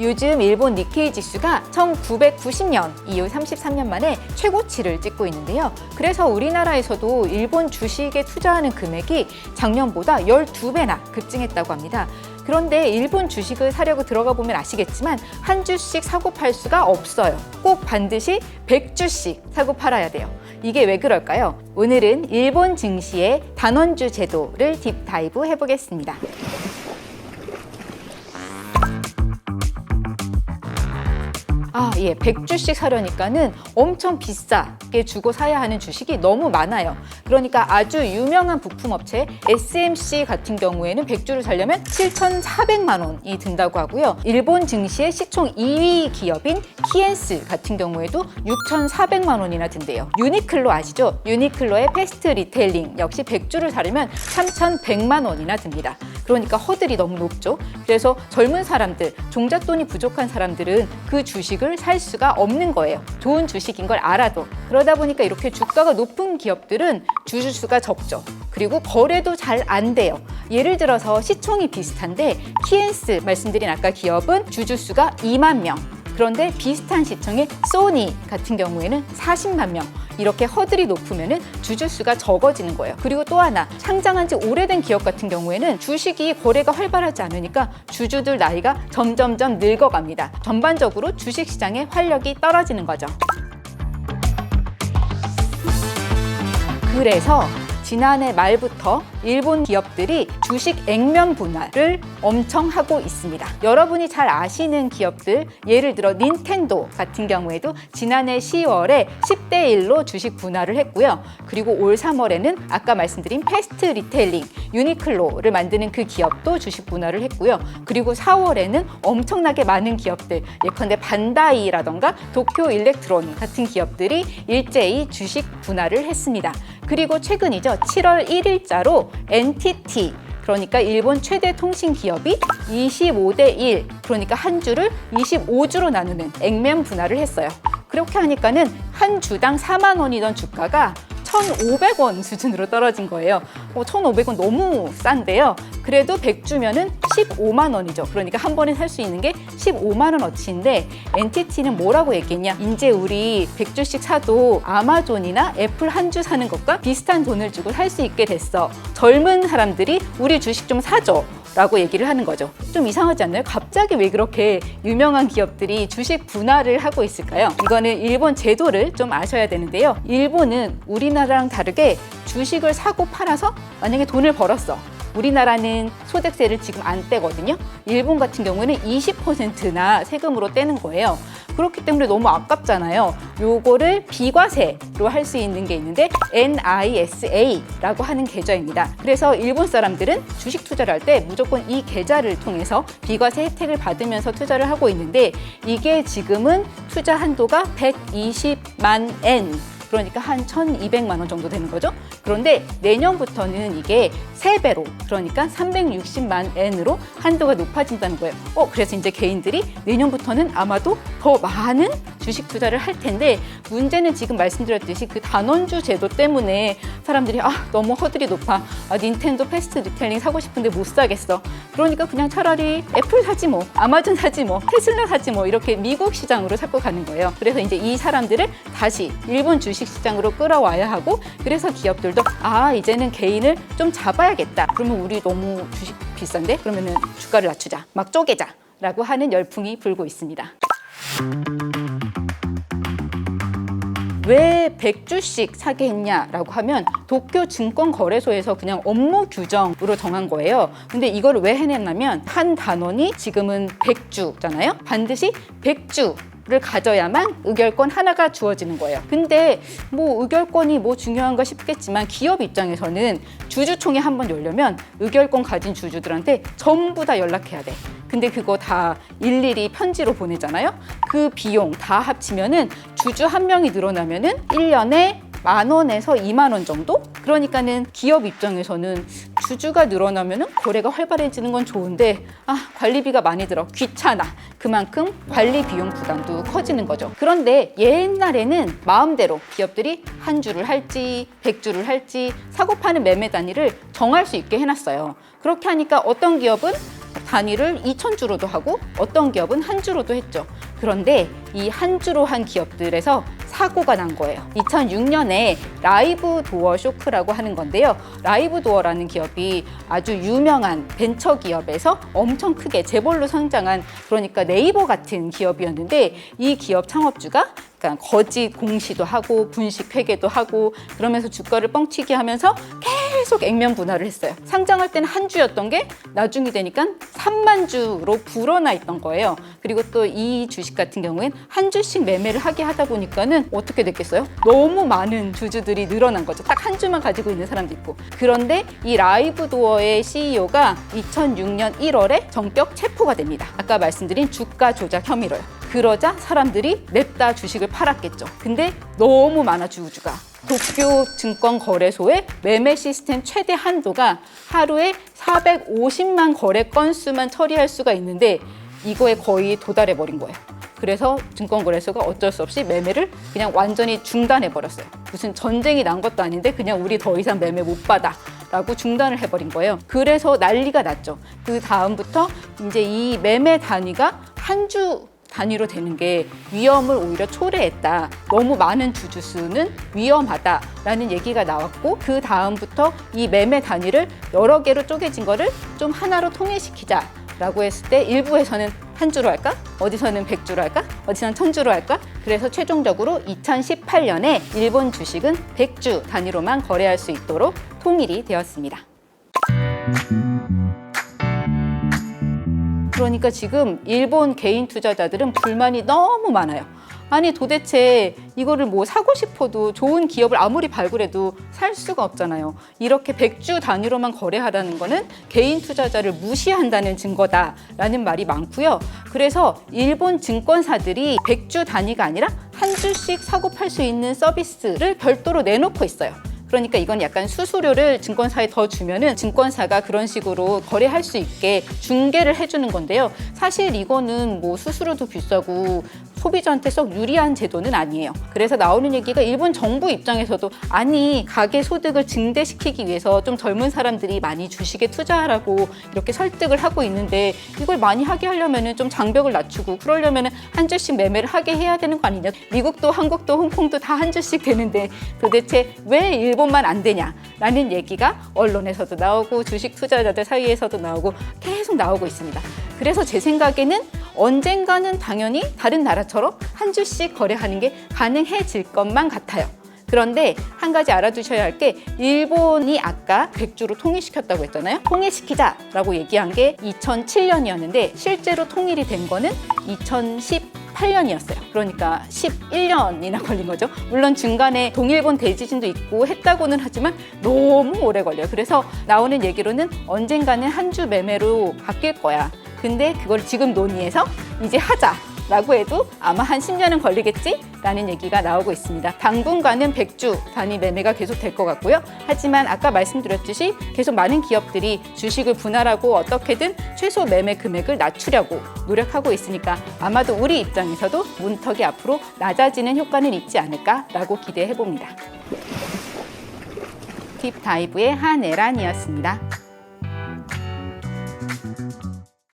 요즘 일본 니케이 지수가 1990년 이후 33년 만에 최고치를 찍고 있는데요. 그래서 우리나라에서도 일본 주식에 투자하는 금액이 작년보다 12배나 급증했다고 합니다. 그런데 일본 주식을 사려고 들어가 보면 아시겠지만 한 주씩 사고 팔 수가 없어요. 꼭 반드시 100주씩 사고 팔아야 돼요. 이게 왜 그럴까요? 오늘은 일본 증시의 단원주 제도를 딥다이브 해보겠습니다. 아, 예. 100주씩 사려니까는 엄청 비싸게 주고 사야 하는 주식이 너무 많아요. 그러니까 아주 유명한 부품업체 SMC 같은 경우에는 100주를 사려면 7,400만 원이 든다고 하고요. 일본 증시의 시총 2위 기업인 키엔스 같은 경우에도 6,400만 원이나 든대요. 유니클로 아시죠? 유니클로의 패스트 리테일링 역시 100주를 사려면 3,100만 원이나 듭니다. 그러니까 허들이 너무 높죠. 그래서 젊은 사람들, 종잣돈이 부족한 사람들은 그 주식을 살 수가 없는 거예요. 좋은 주식인 걸 알아도. 그러다 보니까 이렇게 주가가 높은 기업들은 주주수가 적죠. 그리고 거래도 잘 안 돼요. 예를 들어서 시총이 비슷한데 키엔스 말씀드린 아까 기업은 주주수가 2만 명. 그런데 비슷한 시청의 소니 같은 경우에는 40만 명 이렇게 허들이 높으면 주주수가 적어지는 거예요. 그리고 또 하나 상장한 지 오래된 기업 같은 경우에는 주식이 거래가 활발하지 않으니까 주주들 나이가 점점점 늙어갑니다. 전반적으로 주식 시장의 활력이 떨어지는 거죠. 그래서 지난해 말부터 일본 기업들이 주식 액면 분할을 엄청 하고 있습니다. 여러분이 잘 아시는 기업들, 예를 들어 닌텐도 같은 경우에도 지난해 10월에 10대 1로 주식 분할을 했고요. 그리고 올 3월에는 아까 말씀드린 패스트 리테일링, 유니클로를 만드는 그 기업도 주식 분할을 했고요. 그리고 4월에는 엄청나게 많은 기업들, 예컨대 반다이라던가 도쿄 일렉트론 같은 기업들이 일제히 주식 분할을 했습니다. 그리고 최근이죠. 7월 1일자로 NTT 그러니까 일본 최대 통신 기업이 25대 1 그러니까 한 주를 25주로 나누는 액면 분할을 했어요. 그렇게 하니까는 한 주당 4만 원이던 주가가 1,500원 수준으로 떨어진 거예요. 어, 1,500원 너무 싼데요. 그래도 100주면은 15만 원이죠. 그러니까 한 번에 살 수 있는 게 15만 원 어치인데 NTT는 뭐라고 얘기했냐? 이제 우리 100주씩 사도 아마존이나 애플 한 주 사는 것과 비슷한 돈을 주고 살 수 있게 됐어. 젊은 사람들이 우리 주식 좀 사줘. 라고 얘기를 하는 거죠. 좀 이상하지 않나요? 갑자기 왜 그렇게 유명한 기업들이 주식 분할을 하고 있을까요? 이거는 일본 제도를 좀 아셔야 되는데요. 일본은 우리나라랑 다르게 주식을 사고 팔아서 만약에 돈을 벌었어. 우리나라는 소득세를 지금 안 떼거든요. 일본 같은 경우에는 20%나 세금으로 떼는 거예요. 그렇기 때문에 너무 아깝잖아요. 요거를 비과세로 할 수 있는 게 있는데 NISA라고 하는 계좌입니다. 그래서 일본 사람들은 주식 투자를 할 때 무조건 이 계좌를 통해서 비과세 혜택을 받으면서 투자를 하고 있는데 이게 지금은 투자 한도가 120만 엔 그러니까 한 1,200만 원 정도 되는 거죠. 그런데 내년부터는 이게 세배로 그러니까 360만 엔으로 한도가 높아진다는 거예요. 어, 그래서 이제 개인들이 내년부터는 아마도 더 많은 주식 투자를 할 텐데 문제는 지금 말씀드렸듯이 그 단원주 제도 때문에 사람들이 아, 너무 허들이 높아. 아, 닌텐도 패스트 리테일링 사고 싶은데 못 사겠어. 그러니까 그냥 차라리 애플 사지 뭐, 아마존 사지 뭐, 테슬라 사지 뭐 이렇게 미국 시장으로 자꾸 가는 거예요. 그래서 이제 이 사람들을 다시 일본 주식 시장으로 끌어와야 하고 그래서 기업들도 아 이제는 개인을 좀 잡아야겠다. 그러면 우리 너무 주식 비싼데 그러면은 주가를 낮추자, 막 쪼개자 라고 하는 열풍이 불고 있습니다. 왜 100주씩 사게 했냐라고 하면 도쿄 증권거래소에서 그냥 업무 규정으로 정한 거예요. 근데 이걸 왜 해냈냐면 한 단원이 지금은 100주잖아요. 반드시 100주 를 가져야만 의결권 하나가 주어지는 거예요. 근데 뭐 의결권이 뭐 중요한가 싶겠지만 기업 입장에서는 주주총회 한 번 열려면 의결권 가진 주주들한테 전부 다 연락해야 돼. 근데 그거 다 일일이 편지로 보내잖아요. 그 비용 다 합치면은 주주 한 명이 늘어나면은 1년에 만 원에서 2만 원 정도? 그러니까는 기업 입장에서는 주주가 늘어나면은 거래가 활발해지는 건 좋은데 아 관리비가 많이 들어 귀찮아 그만큼 관리 비용 부담도 커지는 거죠. 그런데 옛날에는 마음대로 기업들이 한 주를 할지 백 주를 할지 사고 파는 매매 단위를 정할 수 있게 해놨어요. 그렇게 하니까 어떤 기업은 단위를 2천 주로도 하고 어떤 기업은 한 주로도 했죠. 그런데 이 한 주로 한 기업들에서 사고가 난 거예요. 2006년에 라이브 도어 쇼크라고 하는 건데요. 라이브 도어라는 기업이 아주 유명한 벤처 기업에서 엄청 크게 재벌로 성장한 그러니까 네이버 같은 기업이었는데 이 기업 창업주가 그러니까 거짓 공시도 하고 분식 회계도 하고 그러면서 주가를 뻥튀기 하면서 계속 액면 분할을 했어요. 상장할 때는 한 주였던 게 나중이 되니까 3만 주로 불어나 있던 거예요. 그리고 또 이 주식 같은 경우엔 한 주씩 매매를 하게 하다 보니까는 어떻게 됐겠어요? 너무 많은 주주들이 늘어난 거죠. 딱 한 주만 가지고 있는 사람도 있고. 그런데 이 라이브 도어의 CEO가 2006년 1월에 정격 체포가 됩니다. 아까 말씀드린 주가 조작 혐의로요. 그러자 사람들이 냅다 주식을 팔았겠죠. 근데 너무 많아 주주가. 도쿄 증권거래소의 매매 시스템 최대 한도가 하루에 450만 거래 건수만 처리할 수가 있는데 이거에 거의 도달해 버린 거예요. 그래서 증권거래소가 어쩔 수 없이 매매를 그냥 완전히 중단해 버렸어요. 무슨 전쟁이 난 것도 아닌데 그냥 우리 더 이상 매매 못 받아. 라고 중단을 해버린 거예요. 그래서 난리가 났죠. 그 다음부터 이제 이 매매 단위가 한 주 단위로 되는 게 위험을 오히려 초래했다. 너무 많은 주주 수는 위험하다라는 얘기가 나왔고 그 다음부터 이 매매 단위를 여러 개로 쪼개진 거를 좀 하나로 통일시키자. 라고 했을 때 일부에서는 한 주로 할까? 어디서는 백 주로 할까? 어디서는 천 주로 할까? 그래서 최종적으로 2018년에 일본 주식은 100주 단위로만 거래할 수 있도록 통일이 되었습니다. 그러니까 지금 일본 개인 투자자들은 불만이 너무 많아요. 아니 도대체 이거를 뭐 사고 싶어도 좋은 기업을 아무리 발굴해도 살 수가 없잖아요. 이렇게 100주 단위로만 거래하라는 거는 개인 투자자를 무시한다는 증거다라는 말이 많고요. 그래서 일본 증권사들이 100주 단위가 아니라 한 주씩 사고 팔 수 있는 서비스를 별도로 내놓고 있어요. 그러니까 이건 약간 수수료를 증권사에 더 주면은 증권사가 그런 식으로 거래할 수 있게 중개를 해주는 건데요. 사실 이거는 뭐 수수료도 비싸고 소비자한테 썩 유리한 제도는 아니에요. 그래서 나오는 얘기가 일본 정부 입장에서도 아니 가계 소득을 증대시키기 위해서 좀 젊은 사람들이 많이 주식에 투자하라고 이렇게 설득을 하고 있는데 이걸 많이 하게 하려면은 좀 장벽을 낮추고 그러려면은 한 주씩 매매를 하게 해야 되는 거 아니냐? 미국도 한국도 홍콩도 다 한 주씩 되는데 도대체 왜 일본만 안 되냐라는 얘기가 언론에서도 나오고 주식 투자자들 사이에서도 나오고 계속 나오고 있습니다. 그래서 제 생각에는 언젠가는 당연히 다른 나라처럼 한 주씩 거래하는 게 가능해질 것만 같아요. 그런데 한 가지 알아두셔야 할 게 일본이 아까 100주로 통일시켰다고 했잖아요. 통일시키자라고 얘기한 게 2007년이었는데 실제로 통일이 된 거는 2018년이었어요. 그러니까 11년이나 걸린 거죠. 물론 중간에 동일본 대지진도 있고 했다고는 하지만 너무 오래 걸려요. 그래서 나오는 얘기로는 언젠가는 한 주 매매로 바뀔 거야. 근데 그걸 지금 논의해서 이제 하자. 라고 해도 아마 한 10년은 걸리겠지? 라는 얘기가 나오고 있습니다. 당분간은 100주 단위 매매가 계속 될 것 같고요. 하지만 아까 말씀드렸듯이 계속 많은 기업들이 주식을 분할하고 어떻게든 최소 매매 금액을 낮추려고 노력하고 있으니까 아마도 우리 입장에서도 문턱이 앞으로 낮아지는 효과는 있지 않을까라고 기대해 봅니다. 딥다이브의 한애란이었습니다.